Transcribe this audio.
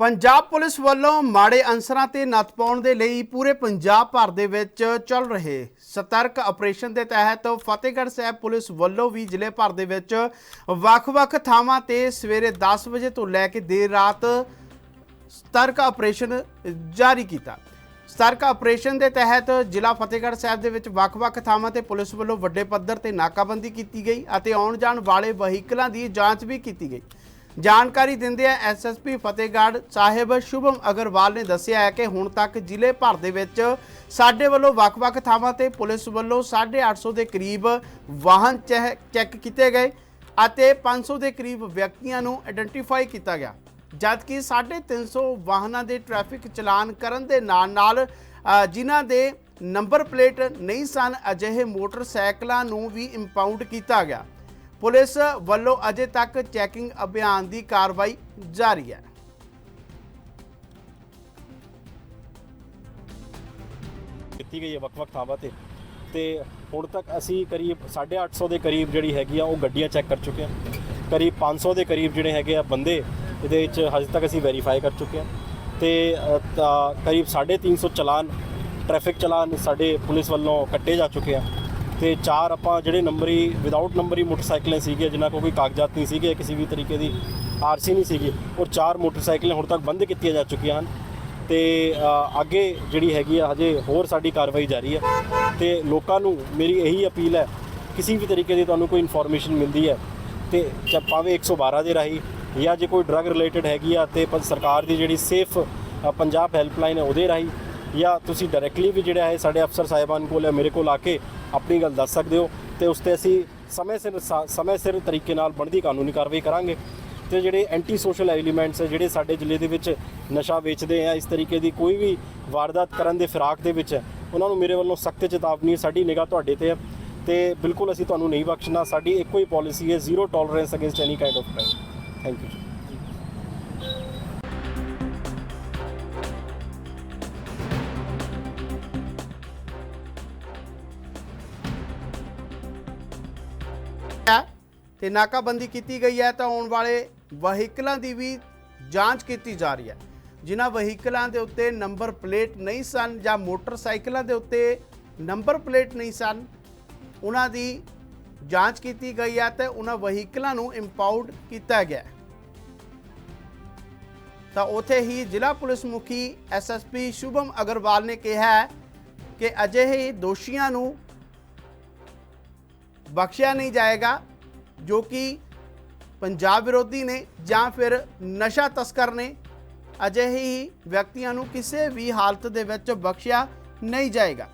Punjab police ਵੱਲੋਂ ਮਾੜੇ ਅਨਸਰਾਂ ਤੇ ਨੱਥ ਪਾਉਣ ਦੇ ਲਈ ਪੂਰੇ ਪੰਜਾਬ ਭਰ ਦੇ ਵਿੱਚ ਚੱਲ ਰਹੇ ਸਤਰਕ ਆਪਰੇਸ਼ਨ ਦੇ ਤਹਿਤ ਫਤਿਹਗੜ੍ਹ ਸਾਹਿਬ ਪੁਲਿਸ ਵੱਲੋਂ ਵੀ ਜ਼ਿਲ੍ਹੇ ਭਰ ਦੇ ਵਿੱਚ ਵੱਖ-ਵੱਖ ਥਾਵਾਂ ਤੇ ਸਵੇਰੇ 10 ਵਜੇ ਤੋਂ ਲੈ ਕੇ ਦੇਰ ਰਾਤ ਸਤਰਕ ਆਪਰੇਸ਼ਨ ਜਾਰੀ ਕੀਤਾ। ਸਤਰਕ ਆਪਰੇਸ਼ਨ ਦੇ ਤਹਿਤ ਜ਼ਿਲ੍ਹਾ ਫਤਿਹਗੜ੍ਹ ਸਾਹਿਬ ਦੇ ਵਿੱਚ ਵੱਖ-ਵੱਖ ਥਾਵਾਂ ਤੇ ਪੁਲਿਸ ਵੱਲੋਂ ਵੱਡੇ ਪੱਧਰ ਤੇ ਨਾਕਾਬੰਦੀ ਕੀਤੀ ਗਈ ਅਤੇ ਆਉਣ ਜਾਣ ਵਾਲੇ ਵਹੀਕਲਾਂ ਦੀ ਜਾਂਚ ਵੀ ਕੀਤੀ ਗਈ। ਜਾਣਕਾਰੀ ਦਿੰਦੇ ਆ ਐਸਐਸਪੀ ਫਤਿਹਗੜ੍ਹ ਸਾਹਿਬ ਸ਼ੁਭਮ ਅਗਰਵਾਲ ਨੇ ਦੱਸਿਆ ਹੈ ਕਿ ਹੁਣ ਤੱਕ ਜ਼ਿਲ੍ਹੇ ਭਰ ਦੇ ਵਿੱਚ ਸਾਡੇ ਵੱਲੋਂ ਵੱਖ-ਵੱਖ ਥਾਵਾਂ ਤੇ ਪੁਲਿਸ ਵੱਲੋਂ 850 ਦੇ ਕਰੀਬ ਵਾਹਨ ਚੈ- ਚੈੱਕ ਕੀਤੇ ਗਏ ਅਤੇ 500 ਦੇ ਕਰੀਬ ਵਿਅਕਤੀਆਂ ਨੂੰ ਆਇਡੈਂਟੀਫਾਈ ਕੀਤਾ ਗਿਆ। ਜਦਕਿ 350 ਵਾਹਨਾਂ ਦੇ ਟ੍ਰੈਫਿਕ ਚਲਾਨ ਕਰਨ ਦੇ ਨਾਲ ਨਾਲ ਜਿਨ੍ਹਾਂ ਦੇ ਨੰਬਰ ਪਲੇਟ ਨਹੀਂ ਸਨ, ਅਜਿਹੇ ਮੋਟਰਸਾਈਕਲਾਂ ਨੂੰ ਵੀ ਇੰਪਾਊਂਡ ਕੀਤਾ ਗਿਆ। ਪੁਲਿਸ ਵੱਲੋਂ ਅਜੇ ਤੱਕ ਚੈਕਿੰਗ ਅਭਿਆਨ ਦੀ ਕਾਰਵਾਈ ਜਾਰੀ ਹੈ। ਕੀਤੀ ਗਈ ਹੈ ਵੱਖ-ਵੱਖ ਥਾਵਾਂ ਤੇ। ਤੇ ਹੁਣ ਤੱਕ ਅਸੀਂ ਕਰੀਬ 850 ਦੇ ਕਰੀਬ ਜਿਹੜੀ ਹੈਗੀ ਆ ਉਹ ਗੱਡੀਆਂ ਚੈੱਕ ਕਰ ਚੁੱਕੇ ਹਾਂ। ਕਰੀਬ 500 ਦੇ ਕਰੀਬ ਜਿਹੜੇ ਹੈਗੇ ਆ ਬੰਦੇ ਇਹਦੇ ਵਿੱਚ ਹਜੇ ਤੱਕ ਅਸੀਂ ਵੈਰੀਫਾਈ ਕਰ ਚੁੱਕੇ ਹਾਂ। ਤੇ ਅ, ਤਾਂ ਕਰੀਬ 350 ਚਲਾਨ ਟ੍ਰੈਫਿਕ ਚਲਾਨ ਸਾਡੇ ਪੁਲਿਸ ਵੱਲੋਂ ਕੱਟੇ ਜਾ ਚੁੱਕੇ ਆ। ਤੇ ਚਾਰ ਆਪਾਂ ਜਿਹੜੇ ਨੰਬਰੀ ਵਿਦਆਊਟ ਨੰਬਰੀ ਮੋਟਰਸਾਈਕਲਾਂ ਸੀਗੇ ਜਿਨ੍ਹਾਂ ਕੋਲ ਕੋਈ ਕਾਗਜ਼ਾਤ ਨਹੀਂ ਸੀਗੇ, ਕਿਸੇ ਵੀ ਤਰੀਕੇ ਦੀ ਆਰਸੀ ਨਹੀਂ ਸੀਗੀ, ਔਰ ਚਾਰ ਮੋਟਰਸਾਈਕਲਾਂ ਹੁਣ ਤੱਕ ਬੰਦ ਕੀਤੀਆਂ ਜਾ ਚੁੱਕੀਆਂ ਹਨ। ਤੇ ਅੱਗੇ ਜਿਹੜੀ ਹੈਗੀ ਆ, ਹਜੇ ਹੋਰ ਸਾਡੀ ਕਾਰਵਾਈ ਜਾਰੀ ਹੈ ਤੇ ਲੋਕਾਂ ਨੂੰ ਮੇਰੀ ਇਹੀ ਅਪੀਲ ਹੈ, ਕਿਸੇ ਵੀ ਤਰੀਕੇ ਦੀ ਤੁਹਾਨੂੰ ਕੋਈ ਇਨਫੋਰਮੇਸ਼ਨ ਮਿਲਦੀ ਹੈ, ਤੇ ਚਾਹੇ ਭਾਵੇਂ 112 ਦੇ ਰਾਹੀਂ, ਜਾਂ ਜੇ ਕੋਈ ਡਰੱਗ ਰਿਲੇਟਡ ਹੈਗੀ ਆ, ਤੇ ਸਰਕਾਰ ਦੀ ਜਿਹੜੀ ਸੇਫ ਪੰਜਾਬ ਹੈਲਪਲਾਈਨ ਹੈ ਉਹਦੇ ਰਾਹੀਂ, ਜਾਂ ਤੁਸੀਂ ਡਾਇਰੈਕਟਲੀ ਵੀ ਜਿਹੜਾ ਹੈ ਸਾਡੇ ਅਫਸਰ ਸਾਹਿਬਾਨ ਕੋਲ ਜਾਂ ਮੇਰੇ ਕੋਲ ਆ ਕੇ ਆਪਣੀ ਗੱਲ ਦੱਸ ਸਕਦੇ ਹੋ ਤੇ ਉਸ ਤੇ ਅਸੀਂ ਸਮੇਂ ਸਿਰ ਸਾ- ਸਮੇਂ ਸਿਰ ਤਰੀਕੇ ਨਾਲ ਬਣਦੀ ਕਾਨੂੰਨੀ ਕਾਰਵਾਈ ਕਰਾਂਗੇ। ਤੇ ਜਿਹੜੇ ਐਂਟੀ ਸੋਸ਼ਲ ਐਲੀਮੈਂਟਸ ਹੈ ਜਿਹੜੇ ਸਾਡੇ ਜ਼ਿਲ੍ਹੇ ਦੇ ਵਿੱਚ ਨਸ਼ਾ ਵੇਚਦੇ ਆ ਇਸ ਤਰੀਕੇ ਦੀ ਕੋਈ ਵੀ ਵਾਰਦਾਤ ਕਰਨ ਦੇ ਫਿਰਾਕ ਦੇ ਵਿੱਚ ਹੈ, ਉਹਨਾਂ ਨੂੰ ਮੇਰੇ ਵੱਲੋਂ ਸਖਤ ਚੇਤਾਵਨੀ ਹੈ, ਸਾਡੀ ਨਿਗਾਹ ਤੁਹਾਡੇ ਤੇ ਹੈ। ਤੇ ਬਿਲਕੁਲ ਅਸੀਂ ਤੁਹਾਨੂੰ ਨਹੀਂ ਬਖਸ਼ਣਾ ਸਾਡੀ ਇੱਕੋ ਹੀ ਪਾਲਿਸੀ ਹੈ zero tolerance against any kind of crime thank you ਤੇ ਨਾਕਾਬੰਦੀ ਕੀਤੀ ਗਈ ਹੈ ਤਾਂ ਆਉਣ ਵਾਲੇ ਵਹੀਕਲਾਂ ਦੀ ਵੀ ਜਾਂਚ ਕੀਤੀ ਜਾ ਰਹੀ ਹੈ। ਜਿਨ੍ਹਾਂ ਵਹੀਕਲਾਂ ਦੇ ਉੱਤੇ ਨੰਬਰ ਪਲੇਟ ਨਹੀਂ ਸਨ ਜਾਂ ਮੋਟਰਸਾਈਕਲਾਂ ਦੇ ਉੱਤੇ ਨੰਬਰ ਪਲੇਟ ਨਹੀਂ ਸਨ, ਉਹਨਾਂ ਦੀ ਜਾਂਚ ਕੀਤੀ ਗਈ ਹੈ ਤੇ ਉਹਨਾਂ ਵਹੀਕਲਾਂ ਨੂੰ ਇੰਪਾਊਂਡ ਕੀਤਾ ਗਿਆ ਤਾਂ ਉਥੇ ਹੀ ਜ਼ਿਲ੍ਹਾ ਪੁਲਿਸ ਮੁਖੀ ਐਸਐਸਪੀ ਸ਼ੁਭਮ ਅਗਰਵਾਲ ਨੇ ਕਿਹਾ ਹੈ ਕਿ ਅਜਿਹੇ ਦੋਸ਼ੀਆਂ ਨੂੰ ਬਖਸ਼ਿਆ ਨਹੀਂ ਜਾਏਗਾ। ਜੋ ਕਿ ਪੰਜਾਬ ਵਿਰੋਧੀ ਨੇ ਜਾਂ ਫਿਰ ਨਸ਼ਾ ਤਸਕਰ ਨੇ ਅਜਿਹੇ ਹੀ ਵਿਅਕਤੀਆਂ ਨੂੰ ਕਿਸੇ ਵੀ ਹਾਲਤ ਦੇ ਵਿੱਚ ਬਖਸ਼ਿਆ ਨਹੀਂ ਜਾਏਗਾ।